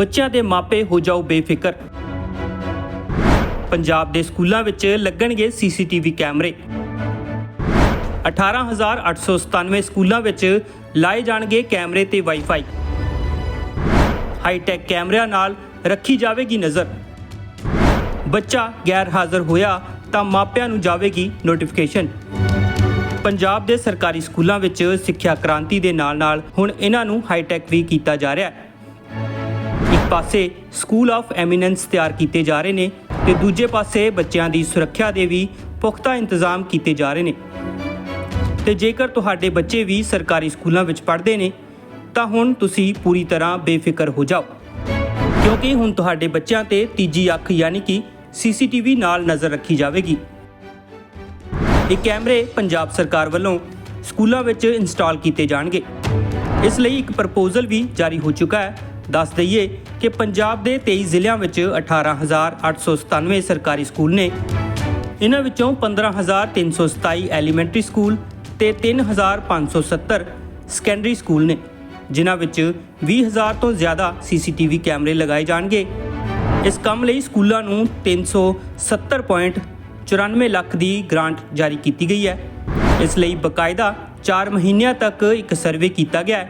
ਬੱਚਿਆਂ ਦੇ ਮਾਪੇ ਹੋ ਜਾਓ ਬੇਫਿਕਰ। ਪੰਜਾਬ ਦੇ ਸਕੂਲਾਂ ਵਿੱਚ ਲੱਗਣਗੇ ਸੀਸੀਟੀਵੀ ਕੈਮਰੇ। 18897 ਸਕੂਲਾਂ ਵਿੱਚ ਲਾਏ ਜਾਣਗੇ ਕੈਮਰੇ ਤੇ ਵਾਈਫਾਈ। ਹਾਈਟੈਕ ਕੈਮਰਿਆਂ ਨਾਲ ਰੱਖੀ ਜਾਵੇਗੀ ਨਜ਼ਰ। ਬੱਚਾ ਗੈਰ ਹਾਜ਼ਰ ਹੋਇਆ ਤਾਂ ਮਾਪਿਆਂ ਨੂੰ ਜਾਵੇਗੀ ਨੋਟੀਫਿਕੇਸ਼ਨ। ਪੰਜਾਬ ਦੇ ਸਰਕਾਰੀ ਸਕੂਲਾਂ ਵਿੱਚ ਸਿੱਖਿਆ ਕ੍ਰਾਂਤੀ ਦੇ ਨਾਲ-ਨਾਲ ਹੁਣ ਇਹਨਾਂ ਨੂੰ ਹਾਈਟੈਕ ਵੀ ਕੀਤਾ ਜਾ ਰਿਹਾ ਹੈ। ਪਾਸੇ ਸਕੂਲ ਆਫ ਐਮੀਨੈਂਸ ਤਿਆਰ ਕੀਤੇ ਜਾ ਰਹੇ ਨੇ ਤੇ ਦੂਜੇ ਪਾਸੇ ਬੱਚਿਆਂ ਦੀ ਸੁਰੱਖਿਆ ਦੇ ਵੀ ਪੁਖਤਾ ਇੰਤਜ਼ਾਮ ਕੀਤੇ ਜਾ ਰਹੇ ਨੇ। ਤੇ ਜੇਕਰ ਤੁਹਾਡੇ ਬੱਚੇ ਵੀ ਸਰਕਾਰੀ ਸਕੂਲਾਂ ਵਿੱਚ ਪੜ੍ਹਦੇ ਨੇ, ਤਾਂ ਹੁਣ ਤੁਸੀਂ ਪੂਰੀ ਤਰ੍ਹਾਂ ਬੇਫਿਕਰ ਹੋ ਜਾਓ। ਕਿਉਂਕਿ ਹੁਣ ਤੁਹਾਡੇ ਬੱਚਿਆਂ ਤੇ ਤੀਜੀ ਅੱਖ ਯਾਨੀ ਕਿ ਸੀਸੀਟੀਵੀ ਨਾਲ ਨਜ਼ਰ ਰੱਖੀ ਜਾਵੇਗੀ। ਇਹ ਕੈਮਰੇ ਪੰਜਾਬ ਸਰਕਾਰ ਵੱਲੋਂ ਸਕੂਲਾਂ ਵਿੱਚ ਇੰਸਟਾਲ ਕੀਤੇ ਜਾਣਗੇ। ਇਸ ਲਈ ਇੱਕ ਪ੍ਰਪੋਜ਼ਲ ਵੀ ਜਾਰੀ ਹੋ ਚੁੱਕਾ ਹੈ। ਦੱਸ ਦਈਏ ਕਿ ਪੰਜਾਬ ਦੇ 23 ਜ਼ਿਲ੍ਹਿਆਂ ਵਿੱਚ 18897 ਸਰਕਾਰੀ ਸਕੂਲ ਨੇ ਇਹਨਾਂ ਵਿੱਚੋਂ 15327 ਐਲੀਮੈਂਟਰੀ ਸਕੂਲ ਤੇ 3570 ਸੈਕੰਡਰੀ ਸਕੂਲ ਨੇ, ਜਿਨ੍ਹਾਂ ਵਿੱਚ 20000 ਤੋਂ ਜ਼ਿਆਦਾ ਸੀਸੀਟੀਵੀ ਕੈਮਰੇ ਲਗਾਏ ਜਾਣਗੇ। ਇਸ ਕੰਮ ਲਈ ਸਕੂਲਾਂ ਨੂੰ 370.94 ਲੱਖ ਦੀ ਗ੍ਰਾਂਟ ਜਾਰੀ ਕੀਤੀ ਗਈ ਹੈ। ਇਸ ਲਈ ਬਕਾਇਦਾ 4 ਮਹੀਨਿਆਂ ਤੱਕ ਇੱਕ ਸਰਵੇ ਕੀਤਾ ਗਿਆ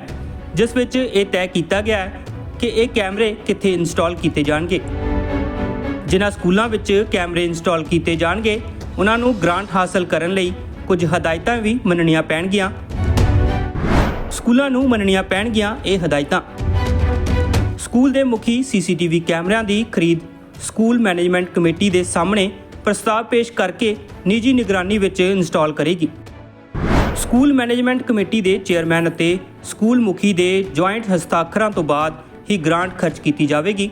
ਜਿਸ ਵਿੱਚ ਇਹ ਤੈਅ ਕੀਤਾ ਗਿਆ ਕਿ ਇਹ ਕੈਮਰੇ ਕਿੱਥੇ ਇੰਸਟਾਲ ਕੀਤੇ ਜਾਣਗੇ? ਜਿਨ੍ਹਾਂ ਸਕੂਲਾਂ ਵਿੱਚ ਕੈਮਰੇ ਇੰਸਟਾਲ ਕੀਤੇ ਜਾਣਗੇ, ਉਹਨਾਂ ਨੂੰ ਗ੍ਰਾਂਟ ਹਾਸਲ ਕਰਨ ਲਈ ਕੁਝ ਹਦਾਇਤਾਂ ਵੀ ਮੰਨਣੀਆਂ ਪੈਣਗੀਆਂ। ਸਕੂਲਾਂ ਨੂੰ ਮੰਨਣੀਆਂ ਪੈਣਗੀਆਂ ਇਹ ਹਦਾਇਤਾਂ। ਸਕੂਲ ਦੇ ਮੁਖੀ ਸੀਸੀਟੀਵੀ ਕੈਮਰਿਆਂ ਦੀ ਖਰੀਦ ਸਕੂਲ ਮੈਨੇਜਮੈਂਟ ਕਮੇਟੀ ਦੇ ਸਾਹਮਣੇ ਪ੍ਰਸਤਾਵ ਪੇਸ਼ ਕਰਕੇ ਨਿੱਜੀ ਨਿਗਰਾਨੀ ਵਿੱਚ ਇੰਸਟਾਲ ਕਰੇਗੀ। ਸਕੂਲ ਮੈਨੇਜਮੈਂਟ ਕਮੇਟੀ ਦੇ ਚੇਅਰਮੈਨ ਅਤੇ ਸਕੂਲ ਮੁਖੀ ਦੇ ਜੁਆਇੰਟ ਹਸਤਾਖਰਾਂ ਤੋਂ ਬਾਅਦ ਹੀ ਗ੍ਰਾਂਟ ਖਰਚ ਕੀਤੀ ਜਾਵੇਗੀ।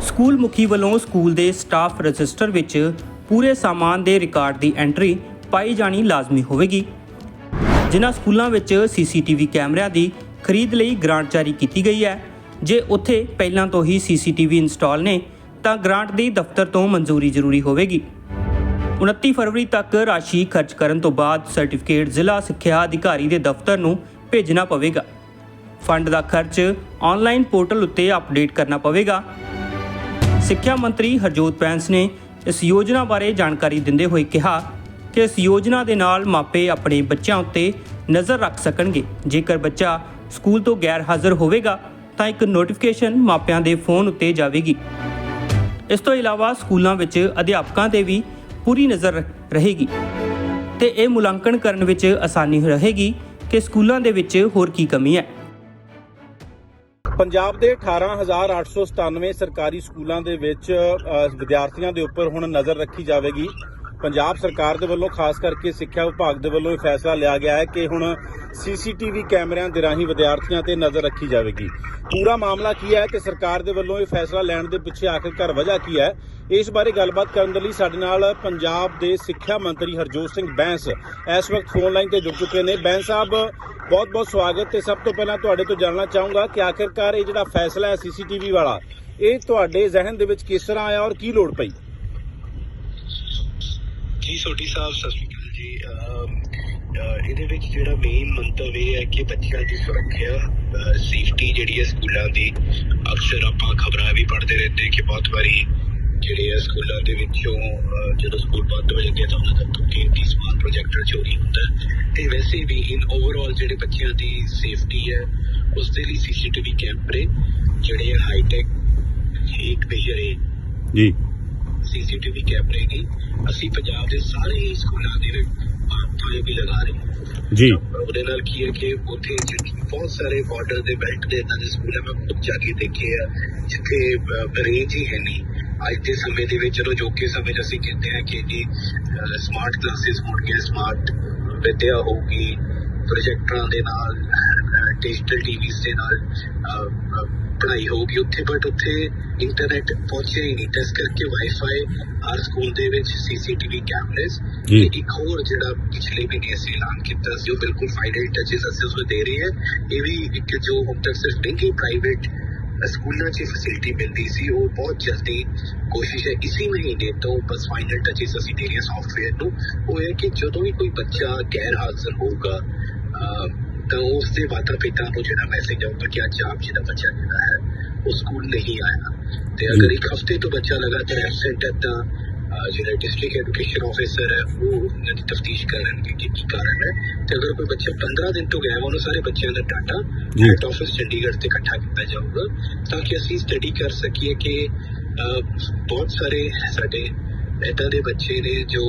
ਸਕੂਲ ਮੁਖੀ ਵੱਲੋਂ ਸਕੂਲ ਦੇ ਸਟਾਫ ਰਜਿਸਟਰ ਵਿੱਚ ਪੂਰੇ ਸਾਮਾਨ ਦੇ ਰਿਕਾਰਡ ਦੀ ਐਂਟਰੀ ਪਾਈ ਜਾਣੀ ਲਾਜ਼ਮੀ ਹੋਵੇਗੀ। ਜਿਨ੍ਹਾਂ ਸਕੂਲਾਂ ਵਿੱਚ ਸੀਸੀਟੀਵੀ ਕੈਮਰਿਆਂ ਦੀ ਖਰੀਦ ਲਈ ਗ੍ਰਾਂਟ ਜਾਰੀ ਕੀਤੀ ਗਈ ਹੈ। ਜੇ ਉੱਥੇ ਪਹਿਲਾਂ ਤੋਂ ਹੀ ਸੀਸੀਟੀਵੀ ਇੰਸਟਾਲ ਨੇ, ਤਾਂ ਗ੍ਰਾਂਟ ਦੀ ਦਫ਼ਤਰ ਤੋਂ ਮਨਜ਼ੂਰੀ ਜ਼ਰੂਰੀ ਹੋਵੇਗੀ। 29 ਫਰਵਰੀ ਤੱਕ ਰਾਸ਼ੀ ਖਰਚ ਕਰਨ ਤੋਂ ਬਾਅਦ ਸਰਟੀਫਿਕੇਟ ਜ਼ਿਲ੍ਹਾ ਸਿੱਖਿਆ ਅਧਿਕਾਰੀ ਦੇ ਦਫ਼ਤਰ ਨੂੰ ਭੇਜਣਾ ਪਵੇਗਾ। ਫੰਡ ਦਾ ਖਰਚ ਆਨਲਾਈਨ ਪੋਰਟਲ ਉੱਤੇ ਅਪਡੇਟ ਕਰਨਾ ਪਵੇਗਾ। ਸਿੱਖਿਆ ਮੰਤਰੀ ਹਰਜੋਤ ਬੈਂਸ ਨੇ ਇਸ ਯੋਜਨਾ ਬਾਰੇ ਜਾਣਕਾਰੀ ਦਿੰਦੇ ਹੋਏ ਕਿਹਾ ਕਿ ਇਸ ਯੋਜਨਾ ਦੇ ਨਾਲ ਮਾਪੇ ਆਪਣੇ ਬੱਚਿਆਂ ਉੱਤੇ ਨਜ਼ਰ ਰੱਖ ਸਕਣਗੇ। ਜੇਕਰ ਬੱਚਾ ਸਕੂਲ ਤੋਂ ਗੈਰ ਹਾਜ਼ਰ ਹੋਵੇਗਾ, ਤਾਂ ਇੱਕ ਨੋਟੀਫਿਕੇਸ਼ਨ ਮਾਪਿਆਂ ਦੇ ਫੋਨ ਉੱਤੇ ਜਾਵੇਗੀ। ਇਸ ਤੋਂ ਇਲਾਵਾ ਸਕੂਲਾਂ ਵਿੱਚ ਅਧਿਆਪਕਾਂ ਤੇ ਵੀ ਪੂਰੀ ਨਜ਼ਰ ਰਹੇਗੀ ਤੇ ਇਹ ਮੁਲਾਂਕਣ ਕਰਨ ਵਿੱਚ ਆਸਾਨੀ ਰਹੇਗੀ ਕਿ ਸਕੂਲਾਂ ਦੇ ਵਿੱਚ ਹੋਰ ਕੀ ਕਮੀ ਹੈ। ਪੰਜਾਬ ਦੇ 18897 ਸਰਕਾਰੀ ਸਕੂਲਾਂ ਦੇ ਵਿੱਚ ਵਿਦਿਆਰਥੀਆਂ ਦੇ ਉੱਪਰ ਹੁਣ ਨਜ਼ਰ ਰੱਖੀ ਜਾਵੇਗੀ। ਪੰਜਾਬ ਸਰਕਾਰ ਦੇ ਵੱਲੋਂ ਖਾਸ ਕਰਕੇ ਸਿੱਖਿਆ ਵਿਭਾਗ ਦੇ ਵੱਲੋਂ ਇਹ ਫੈਸਲਾ ਲਿਆ ਗਿਆ ਹੈ ਕਿ ਹੁਣ ਸੀਸੀਟੀਵੀ ਕੈਮਰਿਆਂ ਦੇ ਰਾਹੀਂ ਵਿਦਿਆਰਥੀਆਂ ਤੇ ਨਜ਼ਰ ਰੱਖੀ ਜਾਵੇਗੀ। ਪੂਰਾ ਮਾਮਲਾ ਕੀ ਹੈ ਤੇ ਸਰਕਾਰ ਦੇ ਵੱਲੋਂ ਇਹ ਫੈਸਲਾ ਲੈਣ ਦੇ ਪਿੱਛੇ ਆਖਿਰਕਾਰ ਵਜ੍ਹਾ ਕੀ ਹੈ? ਇਸ ਬਾਰੇ ਗੱਲਬਾਤ ਕਰਨ ਦੇ ਲਈ ਸਾਡੇ ਨਾਲ ਪੰਜਾਬ ਦੇ ਸਿੱਖਿਆ ਮੰਤਰੀ ਹਰਜੋਤ ਸਿੰਘ ਬੈਂਸ ਇਸ ਵਕਤ ਫੋਨ ਲਾਈਨ ਤੇ ਜੁੜ ਚੁੱਕੇ ਨੇ। ਬੈਂਸ ਸਾਹਿਬ ਬਹੁਤ ਬਹੁਤ ਸਵਾਗਤ ਤੇ ਸਭ ਤੋਂ ਪਹਿਲਾਂ ਤੁਹਾਡੇ ਤੋਂ ਜਾਣਨਾ ਚਾਹੂੰਗਾ ਕਿ ਆਖਿਰਕਾਰ ਇਹ ਜਿਹੜਾ ਫੈਸਲਾ ਹੈ ਸੀਸੀਟੀਵੀ ਵਾਲਾ, ਇਹ ਤੁਹਾਡੇ ਜ਼ਿਹਨ ਦੇ ਵਿੱਚ ਕਿਸ ਤਰ੍ਹਾਂ ਆਇਆ ਔਰ ਕੀ ਲੋੜ ਪਈ? ਜੀ, ਸੋਢੀ ਸਾਹਿਬ, ਸਤਿ ਸ਼੍ਰੀ ਅਕਾਲ ਜੀ। ਇਹਦੇ ਵਿੱਚ ਜਿਹੜਾ ਮੇਨ ਮੰਤਵ ਇਹ ਹੈ ਕਿ ਬੱਚਿਆਂ ਦੀ ਸੁਰੱਖਿਆ ਸੇਫਟੀ ਜਿਹੜੀ ਹੈ ਸਕੂਲਾਂ ਦੀ, ਅਕਸਰ ਆਪਾਂ ਖਬਰਾਂ ਵੀ ਪੜ੍ਹਦੇ ਰਹਿੰਦੇ ਕਿ ਬਹੁਤ ਵਾਰੀ ਜਿਹੜੇ ਆ ਸਕੂਲਾਂ ਦੇ ਵਿੱਚੋਂ ਜਦੋਂ ਸਕੂਲ ਬੰਦ ਹੋ ਜਾਂਦੇ ਤਾਂ ਉਹਨਾਂ ਦਾ ਕੀਮਤੀ ਸਮਾਨ ਪ੍ਰੋਜੈਕਟਰ ਚੋਰੀ ਹੁੰਦਾ। ਤੇ ਵੈਸੇ ਵੀ ਇਨ ਓਵਰਆਲ ਜਿਹੜੇ ਬੱਚਿਆਂ ਦੀ ਸੇਫਟੀ ਹੈ ਉਸ ਦੇ ਲਈ ਸੀਸੀਟੀਵੀ ਕੈਮਰੇ ਜਿਹੜੇ ਹਾਈ ਟੈਕ ਇੱਕ ਹੈ। ਜੀ। ਸੀਸੀਟੀਵੀ ਕੈਮਰੇ ਦੀ ਅਸੀਂ ਪੰਜਾਬ ਦੇ ਸਾਰੇ ਹੀ ਸਕੂਲਾਂ ਦੇ ਥਾਂ ਵੀ ਲਗਾ ਰਹੇ ਹਾਂ। ਜੀ। ਉਹਦੇ ਨਾਲ ਕੀ ਹੈ ਕਿ ਉੱਥੇ ਬਹੁਤ ਸਾਰੇ ਬਾਰਡਰ ਦੇ ਬੈਲਟ ਦੇ ਇਦਾਂ ਦੇ ਸਕੂਲ ਹੈ ਮੈਂ ਖੁਦ ਜਾ ਕੇ ਦੇਖੇ ਆ ਜਿੱਥੇ ਰੇਂਜ ਹੀ ਹੈ ਨਹੀਂ। ਅੱਜ ਦੇ ਸਮੇਂ ਦੇ ਵਿੱਚ ਜਦੋਂ ਜੋਕੇ ਸਮੇਂ ਅਸੀਂ ਕਹਿੰਦੇ ਆ ਕਿ ਜੀ ਸਮਾਰਟ ਕਲਾਸਿਸ ਹੋਣਗੀਆਂ ਸਮਾਰਟ ਵਿਦਿਆ ਹੋਊਗੀ ਪ੍ਰੋਜੈਕਟਰਾਂ ਦੇ ਨਾਲ ਡਿਜੀਟਲ ਟੀਵੀਜ਼ ਦੇ ਨਾਲ ਪੜ੍ਹਾਈ ਹੋਊਗੀ ਉੱਥੇ ਬਟ ਉੱਥੇ ਇੰਟਰਨੈਟ ਪਹੁੰਚਿਆ ਹੀ ਨਹੀਂ ਇਸ ਕਰਕੇ ਵਾਈਫਾਈ ਹਰ ਸਕੂਲ ਦੇ ਵਿੱਚ ਸੀਸੀਟੀਵੀ ਕੈਮਰੇਜ਼ ਜੀ। ਤੇ ਇੱਕ ਹੋਰ ਜਿਹੜਾ ਪਿਛਲੇ ਮਹੀਨੇ ਅਸੀਂ ਐਲਾਨ ਕੀਤਾ ਸੀ ਉਹ ਬਿਲਕੁਲ ਫਾਈਨਲ ਟੱਚਸ ਅਸੀਂ ਉਸ ਨੂੰ ਦੇ ਰਹੇ ਹਾਂ ਇਹ ਵੀ ਇੱਕ ਜੋ ਹੁਣ ਤੱਕ ਸਿਰਫ ਪ੍ਰਾਈਵੇਟ ਸਕੂਲਾਂ 'ਚ ਫੈਸਿਲਿਟੀ ਮਿਲਦੀ ਸੀ ਉਹ ਬਹੁਤ ਜਲਦੀ ਕੋਸ਼ਿਸ਼ ਹੈ ਇਸੇ ਮਹੀਨੇ ਤੋਂ ਬਸ ਫਾਈਨਲ ਟੱਚਸ ਅਸੀਂ ਦੇ ਰਹੇ ਸੌਫਟਵੇਅਰ ਨੂੰ। ਉਹ ਹੈ ਕਿ ਜਦੋਂ ਵੀ ਕੋਈ ਬੱਚਾ ਗੈਰ ਹਾਜ਼ਰ ਹੋਊਗਾ ਤਾਂ ਉਸ ਦੇ ਮਾਤਾ ਪਿਤਾ ਨੂੰ ਜਿਹੜਾ ਮੈਸੇਜ ਆਊਗਾ ਕਿ ਅੱਜ ਆਪ ਜੀ ਦਾ ਬੱਚਾ ਜਿਹੜਾ ਹੈ ਉਹ ਸਕੂਲ ਨਹੀਂ ਆਇਆ। ਤੇ ਅਗਰ ਇੱਕ ਹਫ਼ਤੇ ਤੋਂ ਬੱਚਾ ਲਗਾਤਾਰ ਐਬਸੈਂਟ ਹੈ ਤਾਂ ਜਿਹੜਾ ਡਿਸਟ੍ਰਿਕਟ ਐਜੂਕੇਸ਼ਨ ਆਫੀਸਰ ਹੈ ਉਹ ਉਹਨਾਂ ਦੀ ਤਫਤੀਸ਼ ਕਰਨਗੇ ਕਿ ਕੀ ਕਾਰਨ ਹੈ ਤੇ ਅਗਰ ਕੋਈ ਬੱਚਾ 15 ਦਿਨ ਤੋਂ ਗਾਇਬ ਉਹਨਾਂ ਸਾਰੇ ਬੱਚਿਆਂ ਦਾ ਡਾਟਾ ਜੀ। ਹੈਡ ਆਫਿਸ ਚੰਡੀਗੜ੍ਹ ਤੇ ਇਕੱਠਾ ਕੀਤਾ ਜਾਊਗਾ ਤਾਂ ਕਿ ਅਸੀਂ ਸਟੱਡੀ ਕਰ ਸਕੀਏ ਕਿ ਬਹੁਤ ਸਾਰੇ ਸਾਡੇ ਏਦਾਂ ਦੇ ਬੱਚੇ ਨੇ ਜੋ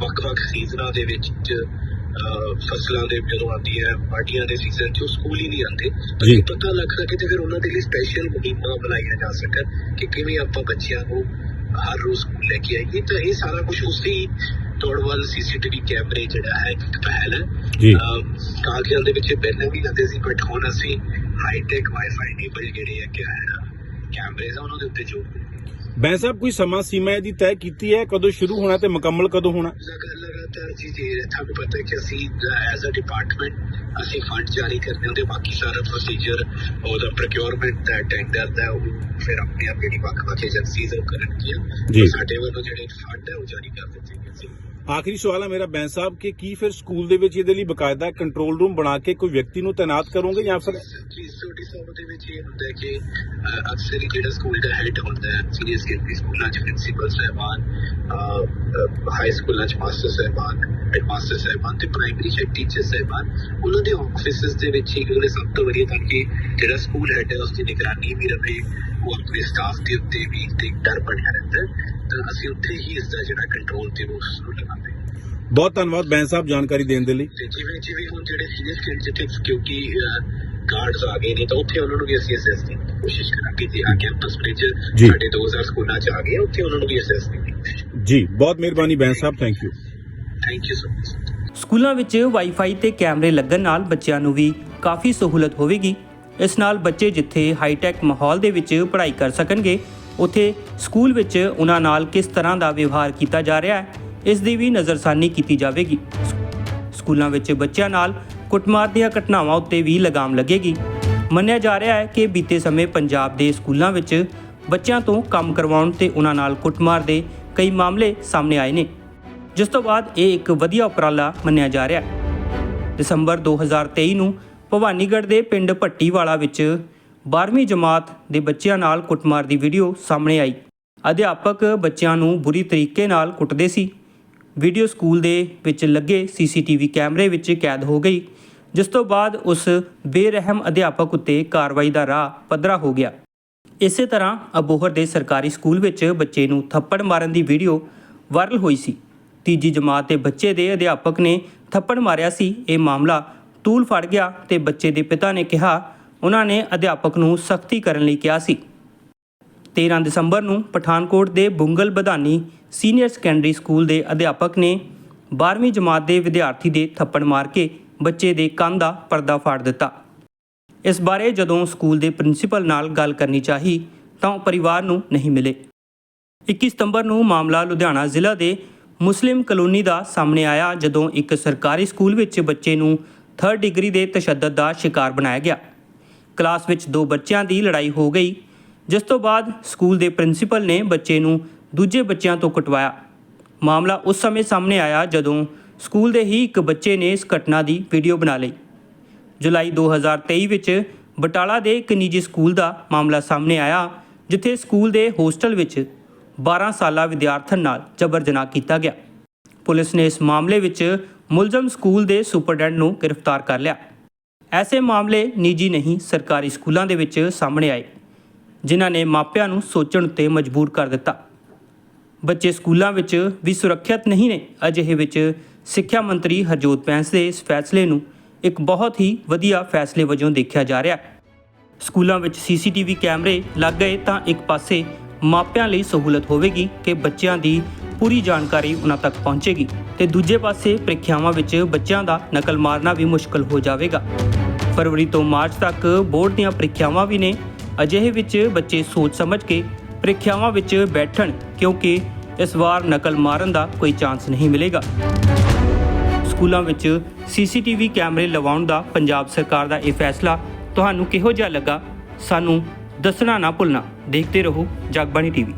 ਵੱਖ-ਵੱਖ ਸੀਜ਼ਨਾਂ ਦੇ ਵਿੱਚ ਫਸਲਾਂ ਦੇ ਜਦੋਂ ਆਉਂਦੀ ਹੈ ਪਾਰਟੀਆਂ ਦੇ ਸੀਜ਼ਨ 'ਚ ਸਕੂਲ ਹੀ ਨਹੀਂ ਆਉਂਦੇ ਪਤਾ ਲੱਗ ਸਕੇ ਤੇ ਫਿਰ ਉਹਨਾਂ ਦੇ ਲਈ ਸਪੈਸ਼ਲ ਮੁਹਿੰਮਾਂ ਬਣਾਈਆਂ ਜਾ ਸਕਣ ਕਿ ਕਿਵੇਂ ਆਪਾਂ ਬੱਚਿਆਂ ਨੂੰ ਹਰ ਰੋਜ਼ ਲੈ ਕੇ ਆਈਏ ਤਾਂ ਇਹ ਸਾਰਾ ਕੁਝ ਉਸੇ ਤੋੜ ਵੱਲ ਸੀਸੀਟੀਵੀ ਕੈਮਰੇ ਜਿਹੜਾ ਹੈ ਇੱਕ ਪਹਿਲ ਜੀ। ਕਾਗਜ਼ਾਂ ਦੇ ਵਿੱਚ ਪਹਿਲਾਂ ਵੀ ਲੱਗਦੇ ਸੀ ਬਟ ਹੁਣ ਅਸੀਂ ਹਾਈ ਟੈਕ ਵਾਈਫਾਈ ਨੇਬਲ ਜਿਹੜੇ ਹੈ ਕਿਹਾ ਹੈ ਕੈਮਰੇ ਆ ਉਹਨਾਂ ਦੇ ਉੱਤੇ ਜੋ ਬੈਂ ਸਾਹਿਬ ਕੋਈ ਸਮਾਂ ਸੀਮਾ ਇਹਦੀ ਤੈਅ ਕੀਤੀ ਹੈ? ਕਦੋਂ ਸ਼ੁਰੂ ਹੋਣਾ ਤੇ ਮੁਕੰਮਲ ਕਦੋਂ ਹੋਣਾ? ਜੀ ਜੀ ਤੁਹਾਨੂੰ ਪਤਾ ਕਿ ਅਸੀਂ ਐਜ਼ ਅ ਡਿਪਾਰਟਮੈਂਟ ਅਸੀਂ ਫੰਡ ਜਾਰੀ ਕਰਦੇ ਹਾਂ ਤੇ ਬਾਕੀ ਸਾਰਾ ਪ੍ਰੋਸੀਜਰ ਉਹਦਾ ਪ੍ਰੋਕਿਉਰਮੈਂਟ ਦਾ ਟੈਂਡਰ ਦਾ ਉਹ ਫਿਰ ਆਪਣੇ ਆਪ ਜਿਹੜੀ ਵੱਖ ਵੱਖ ਏਜੰਸੀਜ਼ ਉਹ ਕਰਨਗੀਆਂ। ਸਾਡੇ ਵੱਲੋਂ ਜਿਹੜੇ ਫੰਡ ਹੈ ਉਹ ਜਾਰੀ ਕਰ ਦਿੱਤੇ ਗਏ ਸੀ। ਆਖਰੀ ਸਵਾਲ ਹੈ ਮੇਰਾ ਬੈਂ ਸਾਹਿਬ ਕਿ ਕੀ ਫਿਰ ਸਕੂਲ ਦੇ ਵਿੱਚ ਇਹਦੇ ਲਈ ਬਕਾਇਦਾ ਕੰਟਰੋਲ ਰੂਮ ਬਣਾ ਕੇ ਕੋਈ ਵਿਅਕਤੀ ਨੂੰ ਤਾਇਨਾਤ ਕਰੋਗੇ ਜਾਂ ਫਿਰ ਛੋਟੀ ਸਭ ਦੇ ਵਿੱਚ ਇਹ ਹੁੰਦਾ ਕਿ ਅਕਸਰ ਜਿਹੜਾ ਸਕੂਲ ਦਾ ਹੈਡ ਹੁੰਦਾ ਹੈ ਸੀਨੀਅਰ ਸੈਕੰਡਰੀ ਸਕੂਲਾਂ 'ਚ ਪ੍ਰਿੰਸੀਪਲ ਸਾਹਿਬਾਨ ਹਾਈ ਸਕੂਲਾਂ 'ਚ ਮਾਸਟਰ ਸਾਹਿਬਾਨ ਹੈਡਮਾਸਟਰ ਸਾਹਿਬਾਨ ਤੇ ਪ੍ਰਾਇਮਰੀ ਹੈਡ ਟੀਚਰ ਸਾਹਿਬਾਨ, ਉਹਨਾਂ ਦੇ ਆਫਿਸਿਸ ਦੇ ਵਿੱਚ ਹੀ ਉਹਨੇ ਸਭ ਤੋਂ ਵਧੀਆ ਤਾਂ ਕਿ ਜਿਹੜਾ ਸਕੂਲ ਹੈਡ ਹੈ ਉਸ ਦੀ ਨਿਗਰਾਨੀ ਵੀ ਰਹੇ। ਉਹ ਆਪਣੇ ਸਟਾਫ ਦੇ ਉੱਤੇ ਵੀ ਤੇ ਡਰ ਬਣਿਆ ਰਹਿੰਦਾ। ਤਾਂ ਅਸੀਂ ਉੱਥੇ ਹੀ ਇਸ ਦਾ ਜਿਹੜਾ ਕੰਟਰੋਲ ਤੇ ਉਹ ਉਸ ਨੂੰ ਲਗਾਉਂਦੇ ਬਹੁਤ ਧੰਨਵਾਦ ਬੈਂ ਸਾਹਿਬ ਜਾਣਕਾਰੀ ਦੇਣ ਦੇ ਲਈ। ਤੇ ਜਿਵੇਂ ਜਿਵੇਂ ਹੁਣ ਜਿਹੜੇ ਸੀਨੀਅਰ ਸੈਂਸਿਟਿਵ ਕਿਉਂਕਿ ਗਾਰਡਸ ਆ ਗਏ ਨੇ ਤਾਂ ਉੱਥੇ ਉਹਨਾਂ ਨੂੰ ਵੀ ਅਸੀਂ ਅਸੈਸ ਕਰਨ ਦੀ ਕੋਸ਼ਿਸ਼ ਕਰਾਂਗੇ ਤੇ ਆ ਕੈਂਪਸ ਜੀ। ਸਾਡੇ 2000 ਸਕੂਲਾਂ ਚ ਆ ਗਏ ਉੱਥੇ ਉਹਨਾਂ ਨੂੰ ਵੀ ਅਸੈਸ ਕਰਨ ਦੀ ਕੋਸ਼ਿਸ਼ ਜੀ ਬਹੁਤ ਮਿਹਰਬਾਨੀ ਬੈਂ ਸਾਹਿਬ thank you thank you so much ਸਕੂਲਾਂ ਵਿੱਚ ਵਾਈਫਾਈ ਤੇ ਕੈਮਰੇ ਲੱਗਣ ਨਾਲ ਬੱਚਿਆਂ ਨੂੰ ਵੀ ਕਾਫੀ ਸਹੂਲਤ ਹੋਵੇਗੀ। ਇਸ ਨਾਲ ਬੱਚੇ ਜਿੱਥੇ ਹਾਈਟੈਕ ਮਾਹੌਲ ਦੇ ਵਿੱਚ ਪੜ੍ਹਾਈ ਕਰ ਸਕਣਗੇ, ਉੱਥੇ ਸਕੂਲ ਵਿੱਚ ਉਹਨਾਂ ਨਾਲ ਕਿਸ ਤਰ੍ਹਾਂ ਦਾ ਵਿਵਹਾਰ ਕੀਤਾ ਜਾ ਰਿਹਾ ਹੈ, ਇਸ ਦੀ ਵੀ ਨਜ਼ਰਸਾਨੀ ਕੀਤੀ ਜਾਵੇਗੀ। ਸਕੂਲਾਂ ਵਿੱਚ ਬੱਚਿਆਂ ਨਾਲ ਕੁੱਟਮਾਰ ਦੀਆਂ ਘਟਨਾਵਾਂ ਉੱਤੇ ਵੀ ਲਗਾਮ ਲੱਗੇਗੀ। ਮੰਨਿਆ ਜਾ ਰਿਹਾ ਹੈ ਕਿ ਬੀਤੇ ਸਮੇਂ ਪੰਜਾਬ ਦੇ ਸਕੂਲਾਂ ਵਿੱਚ ਬੱਚਿਆਂ ਤੋਂ ਕੰਮ ਕਰਵਾਉਣ ਤੇ ਉਹਨਾਂ ਨਾਲ ਕੁੱਟਮਾਰ ਦੇ ਕਈ ਮਾਮਲੇ ਸਾਹਮਣੇ ਆਏ ਨੇ। ਜਿਸ ਤੋਂ ਬਾਅਦ ਇਹ ਇੱਕ ਵਧੀਆ ਉਪਰਾਲਾ ਮੰਨਿਆ ਜਾ ਰਿਹਾ ਹੈ। ਦਸੰਬਰ 2023 ਨੂੰ ਭਵਾਨੀਗੜ੍ਹ ਦੇ ਪਿੰਡ ਭੱਟੀਵਾਲਾ ਵਿੱਚ 12ਵੀਂ ਜਮਾਤ ਦੇ ਬੱਚਿਆਂ ਨਾਲ ਕੁੱਟਮਾਰ ਦੀ ਵੀਡੀਓ ਸਾਹਮਣੇ ਆਈ। ਅਧਿਆਪਕ ਬੱਚਿਆਂ ਨੂੰ ਬੁਰੀ ਤਰੀਕੇ ਨਾਲ ਕੁੱਟਦੇ ਸੀ। ਵੀਡੀਓ ਸਕੂਲ ਦੇ ਵਿੱਚ ਲੱਗੇ ਸੀਸੀਟੀਵੀ ਕੈਮਰੇ ਵਿੱਚ ਕੈਦ ਹੋ ਗਈ, ਜਿਸ ਤੋਂ ਬਾਅਦ ਉਸ ਬੇਰਹਿਮ ਅਧਿਆਪਕ ਉੱਤੇ ਕਾਰਵਾਈ ਦਾ ਰਾਹ ਪੱਧਰਾ ਹੋ ਗਿਆ। ਇਸੇ ਤਰ੍ਹਾਂ ਅਬੋਹਰ ਦੇ ਸਰਕਾਰੀ ਸਕੂਲ ਵਿੱਚ ਬੱਚੇ ਨੂੰ ਥੱਪੜ ਮਾਰਨ ਦੀ ਵੀਡੀਓ ਵਾਇਰਲ ਹੋਈ ਸੀ। ਤੀਜੀ ਜਮਾਤ ਦੇ ਬੱਚੇ ਦੇ ਅਧਿਆਪਕ ਨੇ ਥੱਪੜ ਮਾਰਿਆ ਸੀ। ਇਹ ਮਾਮਲਾ ਤੂਲ ਫੜ ਗਿਆ ਤੇ ਬੱਚੇ ਦੇ ਪਿਤਾ ਨੇ ਕਿਹਾ, ਉਹਨਾਂ ਨੇ ਅਧਿਆਪਕ ਨੂੰ ਸਖਤੀ ਕਰਨ ਲਈ ਕਿਹਾ ਸੀ। 13 ਦਸੰਬਰ ਨੂੰ ਪਠਾਨਕੋਟ ਦੇ Bungal Badhani senior secondary school ਦੇ ਅਧਿਆਪਕ ਨੇ 12ਵੀਂ ਜਮਾਤ ਦੇ ਵਿਦਿਆਰਥੀ ਦੇ ਥੱਪੜ ਮਾਰ ਕੇ ਬੱਚੇ ਦੇ ਕੰਨ ਦਾ ਪਰਦਾ ਫਾੜ ਦਿੱਤਾ। ਇਸ ਬਾਰੇ ਜਦੋਂ ਸਕੂਲ ਦੇ ਪ੍ਰਿੰਸੀਪਲ ਨਾਲ ਗੱਲ ਕਰਨੀ ਚਾਹੀ, ਤਾਂ ਉਹ ਪਰਿਵਾਰ ਨੂੰ ਨਹੀਂ ਮਿਲੇ। 21 ਸਤੰਬਰ ਨੂੰ ਮਾਮਲਾ ਲੁਧਿਆਣਾ ਜ਼ਿਲ੍ਹਾ ਦੇ ਮੁਸਲਿਮ ਕਲੋਨੀ ਦਾ ਸਾਹਮਣੇ ਆਇਆ, ਜਦੋਂ ਇੱਕ ਸਰਕਾਰੀ ਸਕੂਲ ਵਿੱਚ ਬੱਚੇ ਨੂੰ 3rd ਡਿਗਰੀ ਦੇ ਤਸ਼ੱਦਦ ਦਾ ਸ਼ਿਕਾਰ ਬਣਾਇਆ ਗਿਆ। ਕਲਾਸ ਵਿੱਚ ਦੋ ਬੱਚਿਆਂ ਦੀ ਲੜਾਈ ਹੋ ਗਈ, ਜਿਸ ਤੋਂ ਬਾਅਦ ਸਕੂਲ ਦੇ ਪ੍ਰਿੰਸੀਪਲ ਨੇ ਬੱਚੇ ਨੂੰ ਦੂਜੇ ਬੱਚਿਆਂ ਤੋਂ ਕਟਵਾਇਆ। ਮਾਮਲਾ ਉਸ ਸਮੇਂ ਸਾਹਮਣੇ ਆਇਆ ਜਦੋਂ ਸਕੂਲ ਦੇ ਹੀ ਇੱਕ ਬੱਚੇ ਨੇ ਇਸ ਘਟਨਾ ਦੀ ਵੀਡੀਓ ਬਣਾ ਲਈ। ਜੁਲਾਈ 2023 ਵਿੱਚ ਬਟਾਲਾ ਦੇ ਇੱਕ ਨਿੱਜੀ ਸਕੂਲ ਦਾ ਮਾਮਲਾ ਸਾਹਮਣੇ ਆਇਆ, ਜਿੱਥੇ ਸਕੂਲ ਦੇ ਹੋਸਟਲ ਵਿੱਚ 12 ਸਾਲਾ ਵਿਦਿਆਰਥਣ ਨਾਲ ਜਬਰ ਜਨਾਹ ਕੀਤਾ ਗਿਆ। ਪੁਲਿਸ ਨੇ ਇਸ ਮਾਮਲੇ ਵਿੱਚ ਮੁਲਜ਼ਮ ਸਕੂਲ ਦੇ ਸੁਪਰਡੈਂਟ ਨੂੰ ਗ੍ਰਿਫਤਾਰ ਕਰ ਲਿਆ। ਐਸੇ ਮਾਮਲੇ ਨਿੱਜੀ ਨਹੀਂ, ਸਰਕਾਰੀ ਸਕੂਲਾਂ ਦੇ ਵਿੱਚ ਸਾਹਮਣੇ ਆਏ, ਜਿਨ੍ਹਾਂ ਨੇ ਮਾਪਿਆਂ ਨੂੰ ਸੋਚਣ ਉੱਤੇ ਮਜਬੂਰ ਕਰ ਦਿੱਤਾ। ਬੱਚੇ ਸਕੂਲਾਂ ਵਿੱਚ ਵੀ ਸੁਰੱਖਿਅਤ ਨਹੀਂ ਨੇ, ਅਜਿਹੇ ਵਿੱਚ ਸਿੱਖਿਆ ਮੰਤਰੀ ਹਰਜੋਤ ਬੈਂਸ ਦੇ ਇਸ ਫੈਸਲੇ ਨੂੰ ਇੱਕ ਬਹੁਤ ਹੀ ਵਧੀਆ ਫੈਸਲੇ ਵਜੋਂ ਦੇਖਿਆ ਜਾ ਰਿਹਾ ਹੈ। ਸਕੂਲਾਂ ਵਿੱਚ ਸੀਸੀਟੀਵੀ ਕੈਮਰੇ ਲੱਗ ਗਏ ਤਾਂ ਇੱਕ ਪਾਸੇ ਮਾਪਿਆਂ ਲਈ ਸਹੂਲਤ ਹੋਵੇਗੀ ਕਿ ਬੱਚਿਆਂ ਦੀ ਪੂਰੀ ਜਾਣਕਾਰੀ ਉਹਨਾਂ ਤੱਕ ਪਹੁੰਚੇਗੀ। ਤੇ ਦੂਜੇ ਪਾਸੇ ਪ੍ਰੀਖਿਆਵਾਂ ਵਿੱਚ ਬੱਚਿਆਂ ਦਾ ਨਕਲ ਮਾਰਨਾ ਵੀ ਮੁਸ਼ਕਲ ਹੋ ਜਾਵੇਗਾ। ਫਰਵਰੀ ਤੋਂ ਮਾਰਚ ਤੱਕ ਬੋਰਡ ਦੀਆਂ ਪ੍ਰੀਖਿਆਵਾਂ ਵੀ ਨੇ। ਅਜਿਹੇ ਵਿੱਚ ਬੱਚੇ ਸੋਚ ਸਮਝ ਕੇ ਪ੍ਰੀਖਿਆਵਾਂ ਵਿੱਚ ਬੈਠਣ, ਕਿਉਂਕਿ ਇਸ ਵਾਰ ਨਕਲ ਮਾਰਨ ਦਾ ਕੋਈ ਚਾਂਸ ਨਹੀਂ ਮਿਲੇਗਾ। ਸਕੂਲਾਂ ਵਿੱਚ ਸੀਸੀਟੀਵੀ ਕੈਮਰੇ ਲਵਾਉਣ ਦਾ ਪੰਜਾਬ ਸਰਕਾਰ ਦਾ ਇਹ ਫੈਸਲਾ ਤੁਹਾਨੂੰ ਕਿਹੋ ਜਿਹਾ ਲੱਗਾ? ਸਾਨੂੰ ਦੱਸਣਾ ਨਾ ਭੁੱਲਣਾ। ਦੇਖਦੇ ਰਹੋ ਜਗਬਾਣੀ ਟੀਵੀ।